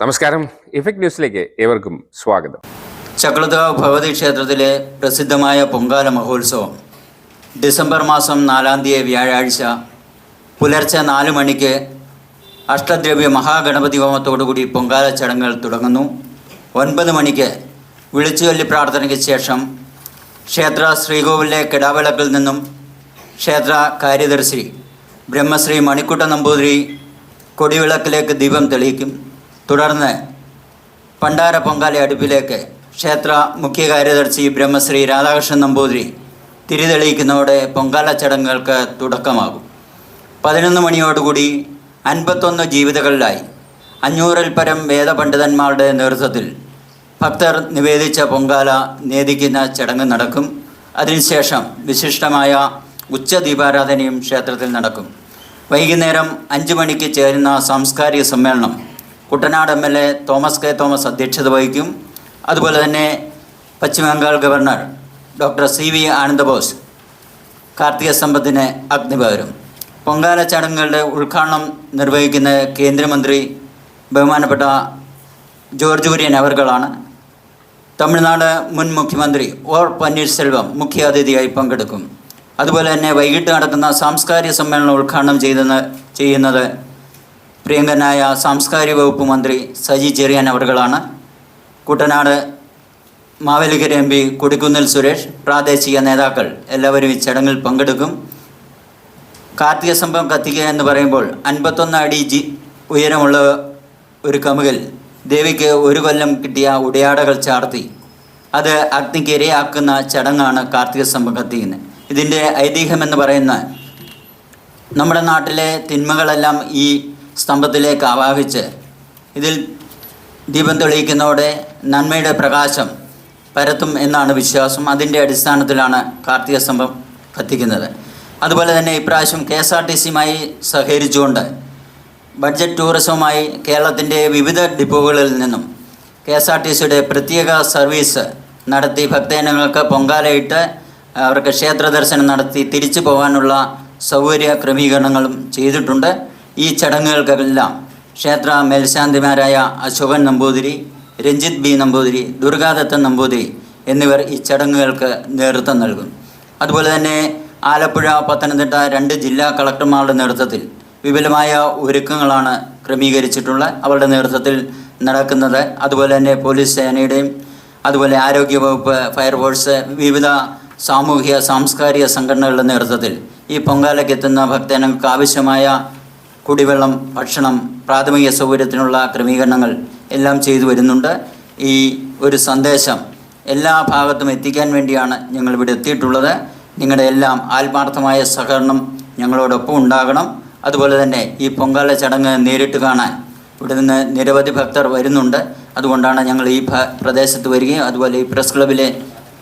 നമസ്കാരം. ഇഫക്ട് ന്യൂസിലേക്ക് ഏവർക്കും സ്വാഗതം. ചക്രതാവ് ഭഗവതി ക്ഷേത്രത്തിലെ പ്രസിദ്ധമായ പൊങ്കാല മഹോത്സവം ഡിസംബർ മാസം നാലാം തീയതി വ്യാഴാഴ്ച പുലർച്ചെ നാല് മണിക്ക് അഷ്ടദ്രവ്യ മഹാഗണപതി ഹോമത്തോടുകൂടി പൊങ്കാല ചടങ്ങുകൾ തുടങ്ങുന്നു. ഒൻപത് മണിക്ക് വിളിച്ചുചൊല്ലി പ്രാർത്ഥനയ്ക്ക് ശേഷം ക്ഷേത്ര ശ്രീകോവിലെ കിടാവിളക്കിൽ നിന്നും ക്ഷേത്ര കാര്യദർശി ബ്രഹ്മശ്രീ മണിക്കുട്ട നമ്പൂതിരി കൊടിവിളക്കിലേക്ക് ദീപം തെളിയിക്കും. തുടർന്ന് പണ്ടാര പൊങ്കാല അടുപ്പിലേക്ക് ക്ഷേത്ര മുഖ്യ കാര്യദർശി ബ്രഹ്മശ്രീ രാധാകൃഷ്ണൻ നമ്പൂതിരി തിരിതെളിയിക്കുന്നതോടെ പൊങ്കാല ചടങ്ങുകൾക്ക് തുടക്കമാകും. പതിനൊന്ന് മണിയോടുകൂടി അൻപത്തൊന്ന് ജീവിതകളിലായി അഞ്ഞൂറിൽ പരം വേദപണ്ഡിതന്മാരുടെ നേതൃത്വത്തിൽ ഭക്തർ നിവേദിച്ച പൊങ്കാല നേദിക്കുന്ന ചടങ്ങ് നടക്കും. അതിനുശേഷം വിശിഷ്ടമായ ഉച്ചദീപാരാധനയും ക്ഷേത്രത്തിൽ നടക്കും. വൈകുന്നേരം അഞ്ച് മണിക്ക് ചേരുന്ന സാംസ്കാരിക സമ്മേളനം Kuttanad M L A Thomas K Thomas അധ്യക്ഷത വഹിക്കും. അതുപോലെ തന്നെ Paschimbangal governor doctor C V Anandabose Karthika സമ്പത്തിന് അഗ്നിപകരും പൊങ്കാല ചടങ്ങുകളുടെ ഉദ്ഘാടനം നിർവഹിക്കുന്ന കേന്ദ്രമന്ത്രി ബഹുമാനപ്പെട്ട ജോർജ് കുര്യൻ അവർകളാണ്. തമിഴ്നാട് മുൻ മുഖ്യമന്ത്രി ഒ പന്നീർസെൽവം മുഖ്യാതിഥിയായി പങ്കെടുക്കും. അതുപോലെ തന്നെ വൈകിട്ട് നടക്കുന്ന സാംസ്കാരിക സമ്മേളനം ഉദ്ഘാടനം ചെയ്തെന്ന് ചെയ്യുന്നത് പ്രിയങ്കനായ സാംസ്കാരിക വകുപ്പ് മന്ത്രി സജി ചെറിയാൻ അവർകളാണ്. കുട്ടനാട് മാവേലിക്കര എം പി കൊടിക്കുന്നിൽ സുരേഷ് പ്രാദേശിക നേതാക്കൾ എല്ലാവരും ഈ ചടങ്ങിൽ പങ്കെടുക്കും. കാർത്തിക സംഭവം കത്തിക്കുക എന്ന് പറയുമ്പോൾ അൻപത്തൊന്ന് അടി ജി ഉയരമുള്ള ഒരു കമുകൽ ദേവിക്ക് ഒരു കൊല്ലം കിട്ടിയ ഉടയാടകൾ ചാർത്തി. അത് അഗ്നിക്ക് ഇരയാക്കുന്ന ചടങ്ങാണ് കാർത്തിക സംഭവം കത്തിക്കുന്നത്. ഇതിന്റെ ഐതിഹ്യം എന്ന് പറയുന്ന നമ്മുടെ നാട്ടിലെ തിന്മകളെല്ലാം ഈ സ്തംഭത്തിലേക്ക് ആവാഹിച്ച് ഇതിൽ ദീപം തെളിയിക്കുന്നതോടെ നന്മയുടെ പ്രകാശം പരത്തും എന്നാണ് വിശ്വാസം. അതിന്റെ അടിസ്ഥാനത്തിലാണ് കാർത്തിക സ്തംഭം കത്തിക്കുന്നത്. അതുപോലെ തന്നെ ഇപ്രാവശ്യം കെ എസ് ആർ ടി സിയുമായി സഹകരിച്ചുകൊണ്ട് ബഡ്ജറ്റ് ടൂറിസവുമായി കേരളത്തിന്റെ വിവിധ ഡിപ്പോകളിൽ നിന്നും കെ എസ് ആർ ടി സിയുടെ പ്രത്യേക സർവീസ് നടത്തി ഭക്തജനങ്ങൾക്ക് പൊങ്കാലയിട്ട് അവർക്ക് ക്ഷേത്ര ദർശനം നടത്തി തിരിച്ചു പോകാനുള്ള സൗകര്യ ക്രമീകരണങ്ങളും ചെയ്തിട്ടുണ്ട്. ഈ ചടങ്ങുകൾക്കെല്ലാം ക്ഷേത്ര മേൽശാന്തിമാരായ അശോകൻ നമ്പൂതിരി രഞ്ജിത് ബി നമ്പൂതിരി ദുർഗാദത്തൻ നമ്പൂതിരി എന്നിവർ ഈ ചടങ്ങുകൾക്ക് നേതൃത്വം നൽകും അതുപോലെ തന്നെ ആലപ്പുഴ പത്തനംതിട്ട രണ്ട് ജില്ലാ കളക്ടർമാരുടെ നേതൃത്വത്തിൽ വിപുലമായ ഒരുക്കങ്ങളാണ് ക്രമീകരിച്ചിട്ടുള്ള അവരുടെ നേതൃത്വത്തിൽ നടക്കുന്നത്. അതുപോലെ തന്നെ പോലീസ് സേനയുടെയും അതുപോലെ ആരോഗ്യവകുപ്പ് ഫയർഫോഴ്സ് വിവിധ സാമൂഹിക സാംസ്കാരിക സംഘടനകളുടെ നേതൃത്വത്തിൽ ഈ പൊങ്കാലയ്ക്ക് എത്തുന്ന ഭക്തജനങ്ങൾക്ക് ആവശ്യമായ കുടിവെള്ളം ഭക്ഷണം പ്രാഥമിക സൗകര്യത്തിനുള്ള ക്രമീകരണങ്ങൾ എല്ലാം ചെയ്തു വരുന്നുണ്ട്. ഈ ഒരു സന്ദേശം എല്ലാ ഭാഗത്തും എത്തിക്കാൻ വേണ്ടിയാണ് ഞങ്ങൾ ഇവിടെ എത്തിയിട്ടുള്ളത്. നിങ്ങളുടെ എല്ലാം ആത്മാർത്ഥമായ സഹകരണം ഞങ്ങളോടൊപ്പം ഉണ്ടാകണം. അതുപോലെ തന്നെ ഈ പൊങ്കാല ചടങ്ങ് നേരിട്ട് കാണാൻ ഇവിടെ നിന്ന് നിരവധി ഭക്തർ വരുന്നുണ്ട്. അതുകൊണ്ടാണ് ഞങ്ങൾ ഈ പ്രദേശത്ത് വരികയും അതുപോലെ ഈ പ്രസ് ക്ലബിലെ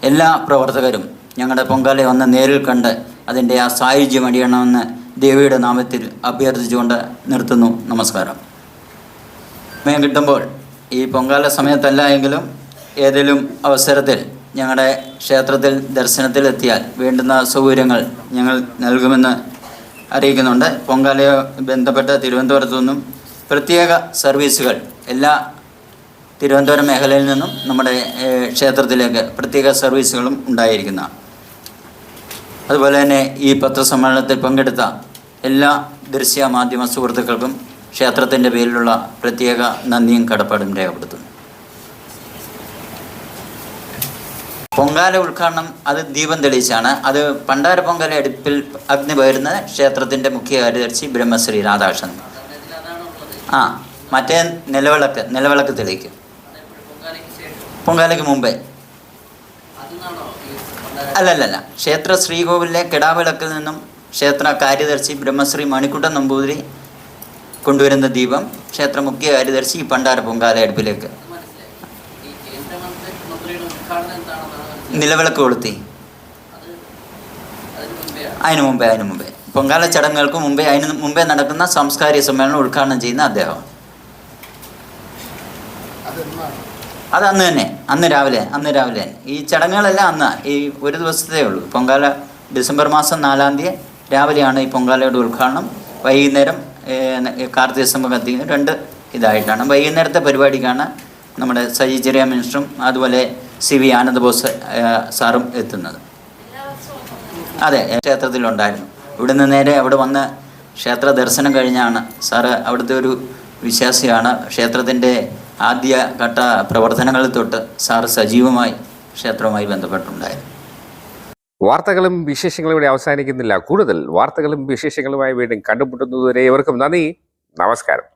എല്ലാ പ്രവർത്തകരും ഞങ്ങളുടെ പൊങ്കാലയെ വന്ന് നേരിൽ കണ്ട് അതിന്റെ ആ സായുജ്യം അടിയണമെന്ന് ദേവിയുടെ നാമത്തിൽ അഭ്യർത്ഥിച്ചുകൊണ്ട് നിർത്തുന്നു. നമസ്കാരം. സമയം കിട്ടുമ്പോൾ ഈ പൊങ്കാല സമയത്തല്ല എങ്കിലും ഏതെങ്കിലും അവസരത്തിൽ ഞങ്ങളുടെ ക്ഷേത്രത്തിൽ ദർശനത്തിലെത്തിയാൽ വേണ്ടുന്ന സൗകര്യങ്ങൾ ഞങ്ങൾ നൽകുമെന്ന് അറിയിക്കുന്നുണ്ട്. പൊങ്കാലയോ ബന്ധപ്പെട്ട തിരുവനന്തപുരത്തു നിന്നും പ്രത്യേക സർവീസുകൾ എല്ലാ തിരുവനന്തപുരം മേഖലയിൽ നിന്നും നമ്മുടെ ക്ഷേത്രത്തിലേക്ക് പ്രത്യേക സർവീസുകളും ഉണ്ടായിരിക്കുന്നതാണ് അതുപോലെ തന്നെ ഈ പത്രസമ്മേളനത്തിൽ പങ്കെടുത്ത എല്ലാ ദൃശ്യ മാധ്യമ സുഹൃത്തുക്കൾക്കും ക്ഷേത്രത്തിന്റെ പേരിലുള്ള പ്രത്യേക നന്ദിയും കടപ്പാടും രേഖപ്പെടുത്തുന്നു. പൊങ്കാല ഉദ്ഘാടനം അത് ദീപം തെളിയിച്ചാണ്. അത് പണ്ടാര പൊങ്കാല അടുപ്പിൽ അഗ്നി പകരുന്ന ക്ഷേത്രത്തിന്റെ മുഖ്യ കാര്യദർശി ബ്രഹ്മശ്രീ രാധാകൃഷ്ണൻ. ആ മറ്റേ നിലവിളക്ക് നിലവിളക്ക് തെളിയിക്കും. പൊങ്കാലയ്ക്ക് മുമ്പേ അല്ലല്ലല്ല. ക്ഷേത്ര ശ്രീകോവിലെ കിടാവിളക്കിൽ നിന്നും ക്ഷേത്ര കാര്യദർശി ബ്രഹ്മശ്രീ മണിക്കുട്ടൻ നമ്പൂതിരി കൊണ്ടുവരുന്ന ദീപം ക്ഷേത്ര മുഖ്യ കാര്യദർശി ഈ പണ്ടാര പൊങ്കാല അടുപ്പിലേക്ക്. നിലവിളക്ക് കൊളുത്തി. അതിനു മുമ്പേ അതിനു മുമ്പേ പൊങ്കാല ചടങ്ങുകൾക്ക് മുമ്പേ അതിന് മുമ്പേ നടക്കുന്ന സാംസ്കാരിക സമ്മേളനം ഉദ്ഘാടനം ചെയ്യുന്ന അദ്ദേഹം. അത് അന്ന് തന്നെ അന്ന് രാവിലെ അന്ന് രാവിലെ തന്നെ. ഈ ചടങ്ങുകളെല്ലാം അന്ന് ഈ ഒരു ദിവസത്തേ ഉള്ളൂ. പൊങ്കാല ഡിസംബർ മാസം നാലാം തീയതി രാവിലെയാണ് ഈ പൊങ്കാലയുടെ ഉദ്ഘാടനം. വൈകുന്നേരം കാർത്തിക സംഭവം കത്തിക്കുന്ന രണ്ട് ഇതായിട്ടാണ്. വൈകുന്നേരത്തെ പരിപാടിക്കാണ് നമ്മുടെ സജി ചെറിയ മിനിസ്റ്ററും അതുപോലെ സി വി ആനന്ദ ബോസ് സാറും എത്തുന്നത്. അതെ ക്ഷേത്രത്തിലുണ്ടായിരുന്നു. ഇവിടുന്ന് നേരെ അവിടെ വന്ന് ക്ഷേത്ര ദർശനം കഴിഞ്ഞാണ് സാറ് അവിടുത്തെ ഒരു വിശ്വാസിയാണ്. ക്ഷേത്രത്തിന്റെ ആദ്യ ഘട്ട പ്രവർത്തനങ്ങളിൽ തൊട്ട് സാർ സജീവമായി ക്ഷേത്രവുമായി ബന്ധപ്പെട്ടുണ്ടായിരുന്നു. വാർത്തകളും വിശേഷങ്ങളും ഇവിടെ അവസാനിക്കുന്നില്ല. കൂടുതൽ വാർത്തകളും വിശേഷങ്ങളുമായി വീണ്ടും കണ്ടുമുട്ടുന്നതുവരെ ഏവർക്കും നന്ദി. നമസ്കാരം.